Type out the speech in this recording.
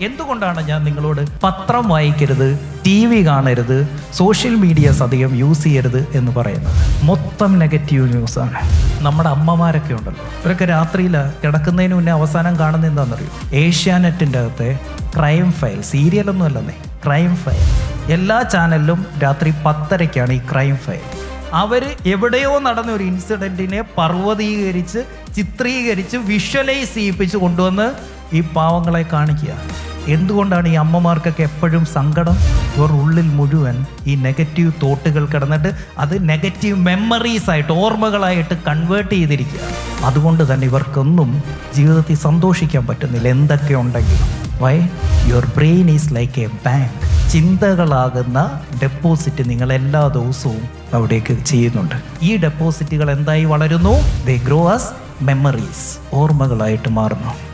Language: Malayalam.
എന്തുകൊണ്ടാണ് ഞാൻ നിങ്ങളോട് പത്രം വായിക്കരുത് ടി വി കാണരുത് സോഷ്യൽ മീഡിയാസ് അധികം യൂസ് ചെയ്യരുത് എന്ന് പറയുന്നത്? മൊത്തം നെഗറ്റീവ് ന്യൂസാണ്. നമ്മുടെ അമ്മമാരൊക്കെ ഉണ്ടല്ലോ. ഇവരൊക്കെ രാത്രിയിൽ കിടക്കുന്നതിന് മുന്നേ അവസാനം കാണുന്ന എന്താണെന്നറിയോ? ഏഷ്യാനെറ്റിന്റെ അകത്തെ ക്രൈം ഫയൽ സീരിയലൊന്നും അല്ലെന്നേ ക്രൈം ഫയൽ എല്ലാ ചാനലിലും രാത്രി പത്തരയ്ക്കാണ് ഈ ക്രൈം ഫയൽ അവർ എവിടെയോ നടന്ന ഒരു ഇൻസിഡന്റിനെ പർവതീകരിച്ച് ചിത്രീകരിച്ച് വിഷ്വലൈസ് ചെയ്യിപ്പിച്ച് കൊണ്ടുവന്ന് ഈ പാവങ്ങളെ കാണിക്കുക. എന്തുകൊണ്ടാണ് ഈ അമ്മമാർക്കൊക്കെ എപ്പോഴും സങ്കടം? ഇവർ ഉള്ളിൽ മുഴുവൻ ഈ നെഗറ്റീവ് തോട്ടുകൾ കിടന്നിട്ട് അത് നെഗറ്റീവ് മെമ്മറീസ് ആയിട്ട് ഓർമ്മകളായിട്ട് കൺവേർട്ട് ചെയ്തിരിക്കുക. അതുകൊണ്ട് തന്നെ ഇവർക്കൊന്നും ജീവിതത്തിൽ സന്തോഷിക്കാൻ പറ്റുന്നില്ല. എന്തൊക്കെ ഉണ്ടെങ്കിലും. Why your brain is like a bank ചിന്തകളാകുന്ന deposit നിങ്ങൾ എല്ലാ ദിവസവും അവിടേക്ക് ചെയ്യുന്നുണ്ട്. ഈ ഡെപ്പോസിറ്റുകൾ എന്തായി വളരുന്നു? ദേ ഗ്രോ ആസ് മെമ്മറീസ് ഓർമ്മകളായിട്ട് മാറുന്നു.